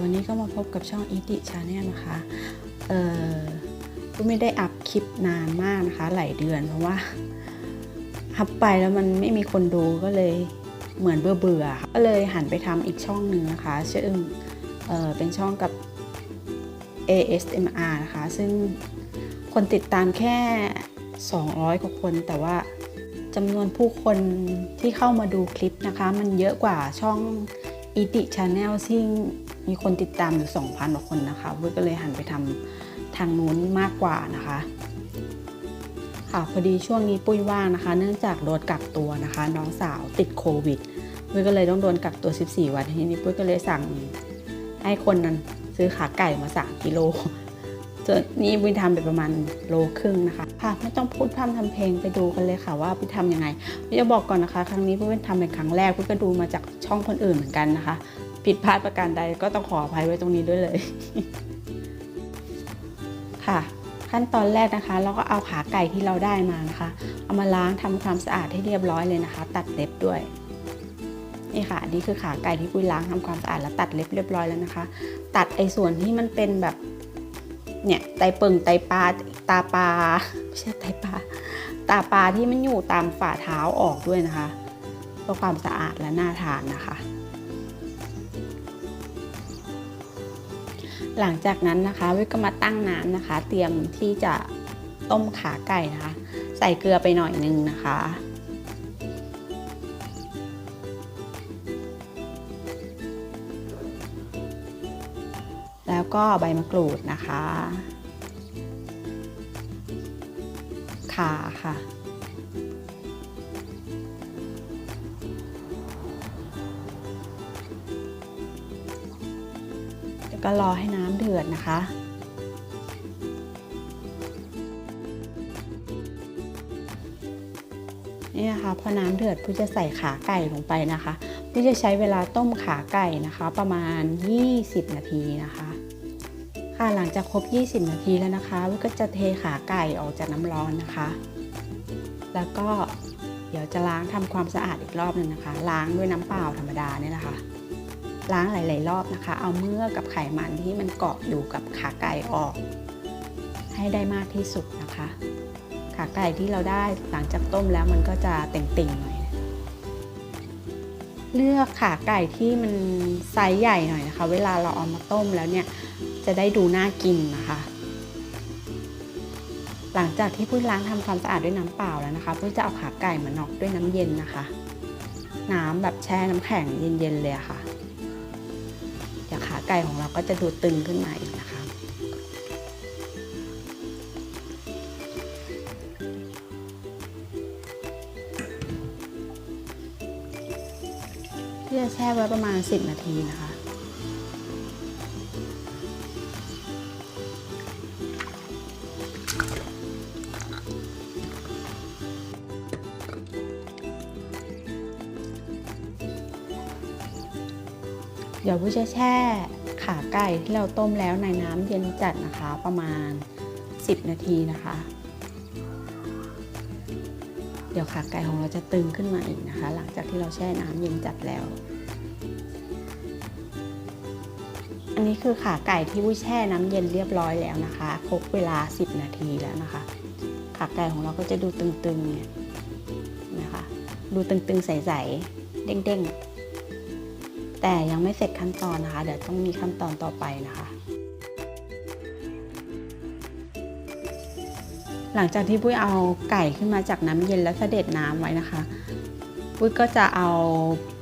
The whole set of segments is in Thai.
วันนี้ก็มาพบกับช่องอีติชาแนลนะคะ เออก็ไม่ได้อัพคลิปนานมากนะคะ หลายเดือนเพราะว่าอัพไปแล้วมันไม่มีคนดูก็เลยเหมือนเบื่อเบื่อก็เลยหันไปทำอีกช่องหนึ่งนะคะชื่อเออเป็นช่องกับ ASMR นะคะ ซึ่งคนติดตามแค่ 200 กว่าคน แต่ว่าจำนวนผู้คนที่เข้ามาดูคลิปนะคะ มันเยอะกว่าช่องอีติชาแนลซึ่ง มีคนติดตามอยู่ 2,000กว่าคนนะคะเว้ยก็เลยหันไปทำทางนู้นมากกว่านะคะ ค่ะพอดีช่วงนี้ปุ้ยว่างนะคะ เนื่องจากโดนกักตัวนะคะ น้องสาวติดโควิดปุ้ยก็เลยต้องโดนกักตัว 14 วันทีนี้ปุ้ยก็เลยสั่งให้คนนั้นซื้อขาไก่มา3กิโลส่วนนี้ปุ้ยทำไปประมาณโลครึ่งนะคะ ค่ะไม่ต้องพูดพร่ำทำเพลงไปดูกันเลยค่ะว่าปุ้ยทำยังไงปุ้ยจะบอกก่อนนะคะ ครั้งนี้ปุ้ยเป็นทำเป็นครั้งแรกปุ้ยก็ดูมาจากช่องคนอื่นเหมือนกันนะคะ ผิดพลาดประการใดก็ต้องขออภัยไว้ตรงนี้ด้วยเลย ค่ะ ขั้นตอนแรกนะคะ เราก็เอาขาไก่ที่เราได้มานะคะ เอามาล้างทำความสะอาดให้เรียบร้อยเลยนะคะ ตัดเล็บด้วยนี่ค่ะอันนี่คือขาไก่ที่ปุ้ยล้างทำความสะอาดแล้วตัดเล็บเรียบร้อยแล้วนะคะ ตัดไอ้ส่วนที่มันเป็นแบบเนี่ยไตเปิงไตปลาตาปลาไม่ใช่ไตปลาตาปลาที่มันอยู่ตามฝ่าเท้าออกด้วยนะคะเพื่อความสะอาดและน่าทานนะคะ หลังจากนั้นนะคะวิก็มาตั้งน้ำนะคะ เตรียมที่จะต้มขาไก่นะคะ ใส่เกลือไปหน่อยนึงนะคะแล้วก็ใบมะกรูดนะคะ ขาค่ะ แล้วก็รอให้น้ำ ดือดนะคะ นี่นะคะพอน้ำเดือดผู้จะใส่ขาไก่ลงไปนะคะผู้จะใช้เวลาต้มขาไก่นะคะ ประมาณ 20 นาทีนะคะ ค่ะหลังจากครบ 20 นาทีแล้วนะคะวิก็จะเทขาไก่ออกจากน้ำร้อนนะคะ แล้วก็เดี๋ยวจะล้างทำความสะอาดอีกรอบหนึ่งนะคะ ล้างด้วยน้ำเปล่าธรรมดาเนี่ยนะคะ ล้างหลาย ๆ รอบนะคะ เอาเมื่อกับไขมันที่มันเกาะอยู่กับขาไก่ออก ให้ได้มากที่สุดนะคะ ขาไก่ที่เราได้หลังจากต้มแล้วมันก็จะเต่งๆหน่อยเลือกขาไก่ที่มันไซส์ใหญ่หน่อยนะคะ เวลาเราเอามาต้มแล้วเนี่ยจะได้ดูน่ากินนะคะ หลังจากที่พุ้ยล้างทำความสะอาดด้วยน้ำเปล่าแล้วนะคะพุ้ยจะเอาขาไก่มาน็อกด้วยน้ำเย็นนะคะ น้ำแบบแช่น้ำแข็งเย็นๆเลยะค่ะ ไก่ของเราก็จะดูตึงขึ้นมาอีกนะคะ ที่จะแช่ไว้ประมาณ 10 นาทีนะคะเดี๋ยวผู้จะแช่ ขาไก่ที่เราต้มแล้วในน้ำเย็นจัดนะคะ ประมาณ 10 นาทีนะคะ เดี๋ยวขาไก่ของเราจะตึงขึ้นมาอีกนะคะ หลังจากที่เราแช่น้ำเย็นจัดแล้ว อันนี้คือขาไก่ที่วุ้ยแช่น้ำเย็นเรียบร้อยแล้วนะคะครบเวลา 10 นาทีแล้วนะคะ ขาไก่ของเราก็จะดูตึงๆเนี่ยนะคะ ดูตึงๆใสๆเด้งๆ แต่ยังไม่เสร็จขั้นตอนนะคะ เดี๋ยวต้องมีขั้นตอนต่อไปนะคะ หลังจากที่ปุ้ยเอาไก่ขึ้นมาจากน้ำเย็นและเสด็จน้ำไว้นะคะปุ้ยก็จะเอา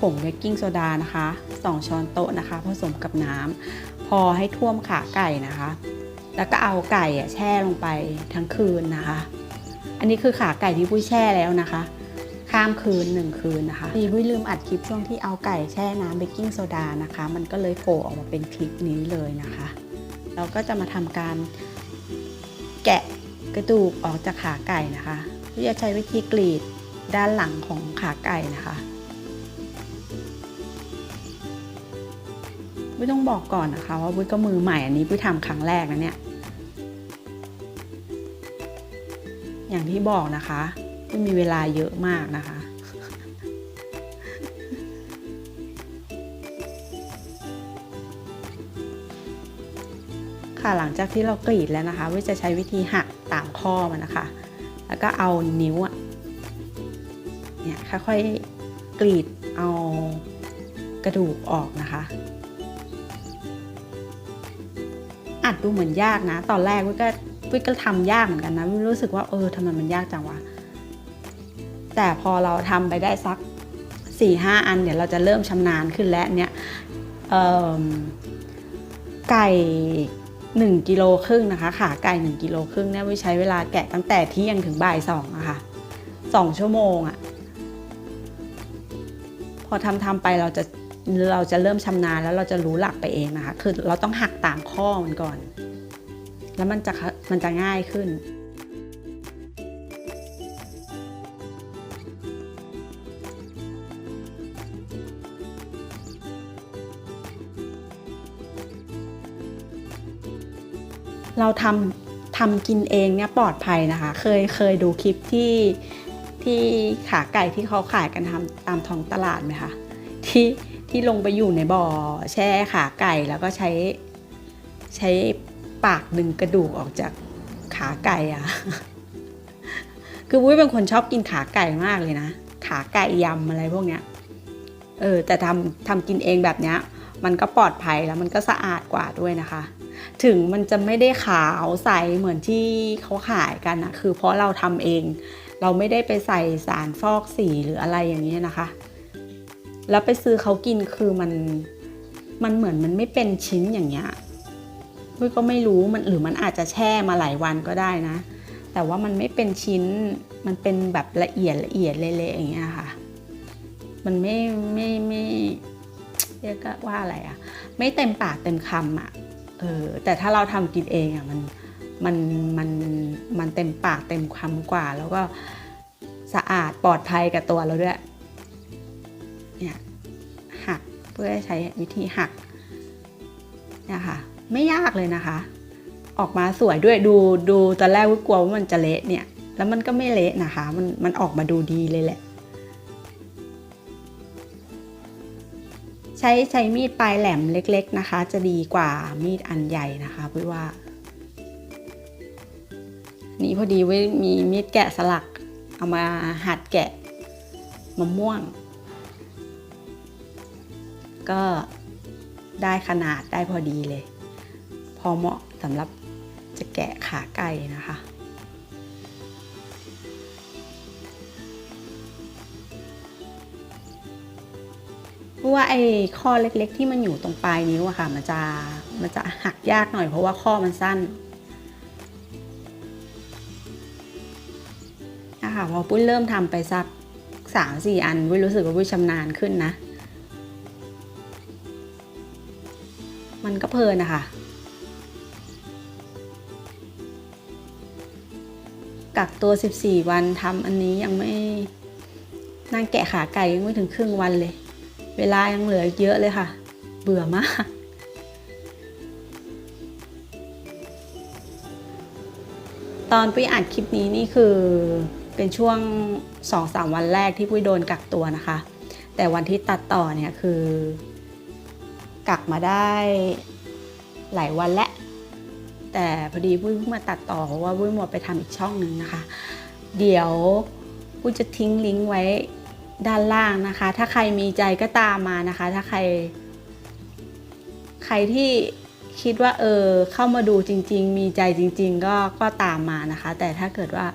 ผงเบกกิ้งโซดานะคะ2ช้อนโต๊ะนะคะ ผสมกับน้ำพอให้ท่วมขาไก่นะคะ แล้วก็เอาไก่แช่ลงไปทั้งคืนนะคะ อันนี้คือขาไก่ที่ปุ้ยแช่แล้วนะคะ ข้ามคืนหนึ่งคืนนะคะพี่ปุ้ยลืมอัดคลิปช่วงที่เอาไก่แช่น้ำเบกกิ้งโซดานะคะ มันก็เลยโผล่ออกมาเป็นคลิปนี้เลยนะคะ เราก็จะมาทำการแกะกระดูกออกจากขาไก่นะคะพี่จะใช้วิธีกรีดด้านหลังของขาไก่นะคะไม่ต้องบอกก่อนนะคะว่าปุ้ยก็มือใหม่อันนี้ปุ้ยทำครั้งแรกนะเนี่ยอย่างที่บอกนะคะ ปุ้ยมีเวลาเยอะมากนะคะ ค่ะหลังจากที่เรากรีดแล้วนะคะวิจะใช้วิธีหักตามข้อมันนะคะ แล้วก็เอานิ้วเนี่ยค่อยๆกรีดเอากระดูกออกนะคะอาจดูเหมือนยากนะ ตอนแรกวิก็วิก็ทำยากเหมือนกันนะวิรู้สึกว่าเออทำไมมันยากจังวะ แต่พอเราทำไปได้สัก4ี่ห้าอันเดี๋ยวเราจะเริ่มชำนาญขึ้นแล้วเนี่ยเอิ่มไก่1กิโลครึ่งนะคะขาไก่1กิโลครึ่งเนี่ยวิใช้เวลาแกะตั้งแต่เที่ยงถึงบ่ายสองอะค่ะสองชั่วโมงอะพอทำทำไปเราจะเราจะเริ่มชำนาญแล้วเราจะรู้หลักไปเองนะคะ คือเราต้องหักตามข้อมันก่อน แล้วมันจะมันจะง่ายขึ้น เราทำทำกินเองเนี่ยปลอดภัยนะคะ เคยเคยดูคลิปที่ที่ขาไก่ที่เขาขายกันทำตามท้องตลาดไหมคะที่ที่ลงไปอยู่ในบ่อแช่ขาไก่แล้วก็ใช้ใช้ปากดึงกระดูกออกจากขาไก่อะคือวุ้ยเป็นคนชอบกินขาไก่มากเลยนะ ขาไก่ยำอะไรพวกเนี้ย เออแต่ทำทำกินเองแบบเนี้ย มันก็ปลอดภัยแล้วมันก็สะอาดกว่าด้วยนะคะ ถึงมันจะไม่ได้ขาวใสเหมือนที่เขาขายกันนะคือเพราะเราทำเอง เราไม่ได้ไปใส่สารฟอกสีหรืออะไรอย่างนี้นะคะ แล้วไปซื้อเขากินคือมันมันเหมือนมันไม่เป็นชิ้นอย่างเงี้ยพุ้ยก็ไม่รู้มันหรือมันอาจจะแช่มาหลายวันก็ได้นะ แต่ว่ามันไม่เป็นชิ้นมันเป็นแบบละเอียดละเอียดเละๆอย่างเงี้ยค่ะ มันไม่ไม่ไม่เรียกว่าอะไรอะไม่เต็มปากเต็มคำอะ เออแต่ถ้าเราทำกินเองอะมันมันมันมันเต็มปากเต็มคำกว่า แล้วก็สะอาดปลอดภัยกับตัวเราด้วยเนี่ยหักเพื่อใช้วิธีหักเนี่ยค่ะไม่ยากเลยนะคะ ออกมาสวยด้วยดูดูตอนแรกวิกลัวว่ามันจะเละเนี่ย แล้วมันก็ไม่เละนะคะ มันมันออกมาดูดีเลยแหละ ใช้ใช้มีดปลายแหลมเล็ก ๆนะคะ จะดีกว่ามีดอันใหญ่นะคะพี่ว่า นี่พอดีไว้มีมีดแกะสลัก เอามาหัดแกะมะม่วง ก็ได้ขนาดได้พอดีเลย พอเหมาะสำหรับจะแกะขาไก่นะคะ เพราะว่าไอ้ข้อเล็กๆ ที่มันอยู่ตรงปลายนิ้วอะค่ะ มันจะมันจะหักยากหน่อยเพราะว่าข้อมันสั้นนะคะพอปุ้ยเริ่มทำไปสักสามสี่อันปุ้ยรู้สึกว่าปุ้ยชำนาญขึ้นนะ มันก็เพลินนะคะกักตัว 14 วันทำอันนี้ยังไม่นั่งแกะขาไก่ยังไม่ถึงครึ่งวันเลย เวลายังเหลือเยอะเลยค่ะ เบื่อมาก ตอนปุ้ยอ่านคลิปนี้นี่คือเป็นช่วง 2-3 วันแรกที่ปุ้ยโดนกักตัวนะคะ แต่วันที่ตัดต่อเนี่ยคือ กักมาได้หลายวันแล้วแต่พอดีปุ้ยเพิ่งมาตัดต่อเพราะว่าปุ้ยหมดไปทำอีกช่องหนึ่งนะคะ เดี๋ยวปุ้ยจะทิ้งลิงก์ไว้ ด้านล่างนะคะ ถ้าใครมีใจก็ตามมานะคะ ถ้าใคร ใครที่คิดว่าเออเข้ามาดูจริง ๆ มีใจจริง ๆ ก็ก็ตามมานะคะ แต่ถ้าเกิดว่า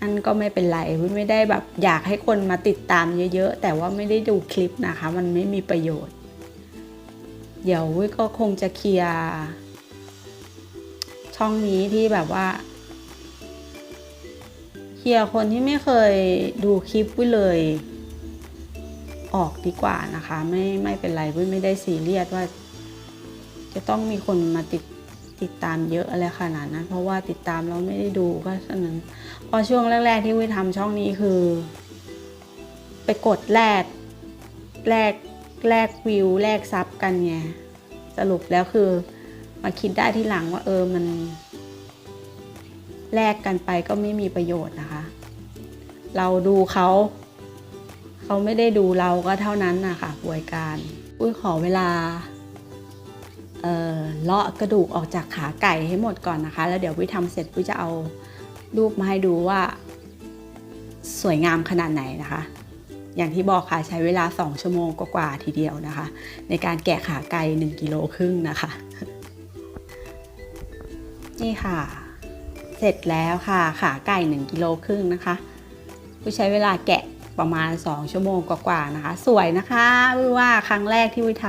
อันก็ไม่เป็นไรไม่ได้แบบอยากให้คนมาติดตามเยอะ ๆ แต่ว่าไม่ได้ดูคลิปนะคะ มันไม่มีประโยชน์ เดี๋ยววุ้ยก็คงจะเคลียร์ช่องนี้ที่แบบว่า เคลียร์คนที่ไม่เคยดูคลิปวิเลยออกดีกว่านะคะ ไม่ไม่เป็นไรวิไม่ได้ซีเรียสว่า จะต้องมีคนมาติดติดตามเยอะอะไรขนาดนั้น เพราะว่าติดตามเราไม่ได้ดูก็ฉะนั้นพอช่วงแรก ๆ ที่วิทำช่องนี้คือ ไปกดแลกแลกแลกวิวแลกซับกันไงสรุปแล้วคือมาคิดได้ที่หลังว่าเออมัน แลกกันไปก็ไม่มีประโยชน์นะคะ เราดูเขาเขาไม่ได้ดูเราก็เท่านั้นนะคะป่วยการอุ้ยขอเวลาเอ่อเลาะกระดูกออกจากขาไก่ให้หมดก่อนนะคะ แล้วเดี๋ยววิทำเสร็จวิจะเอารูปมาให้ดูว่าสวยงามขนาดไหนนะคะ อย่างที่บอกค่ะใช้เวลา 2 ชั่วโมงกว่าๆทีเดียวนะคะ ในการแกะขาไก่1กิโลครึ่งนะคะ นี่ค่ะ เสร็จแล้วค่ะ ขาไก่1กิโลครึ่งนะคะวิใช้เวลาแกะประมาณ 2 ชั่วโมงกว่าๆนะคะ สวยนะคะวิว่าครั้งแรกที่วิท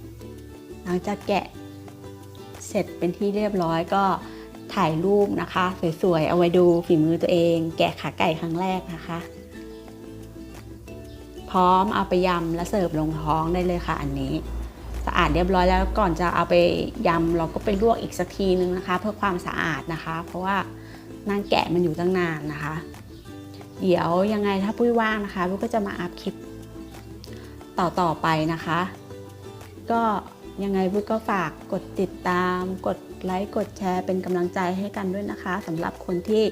ำหลังจากแกะเสร็จเป็นที่เรียบร้อยก็ถ่ายรูปนะคะ สวยๆ เอาไว้ดูฝีมือตัวเอง แกะขาไก่ครั้งแรกนะคะ พร้อมเอาไปยำและเสิร์ฟลงท้องได้เลยค่ะอันนี้ อาดเรียบร้อยแล้วก่อนจะเอาไปยำเราก็ไปลวกอีกสักทีนึงนะคะ เพื่อความสะอาดนะคะ เพราะว่านั่งแกะมันอยู่ตั้งนานนะคะ เดี๋ยวยังไงถ้าปุ้ยว่างนะคะปุ้ยก็จะมาอัพคลิปต่อต่อๆไปนะคะ ก็ยังไงปุ้ยก็ฝากกดติดตาม กดไลค์กดแชร์เป็นกำลังใจให้กันด้วยนะคะสำหรับคนที่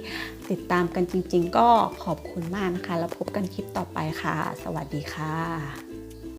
ติดตามกันจริง ๆ ก็ขอบคุณมากนะคะ แล้วพบกันคลิปต่อไปค่ะ สวัสดีค่ะ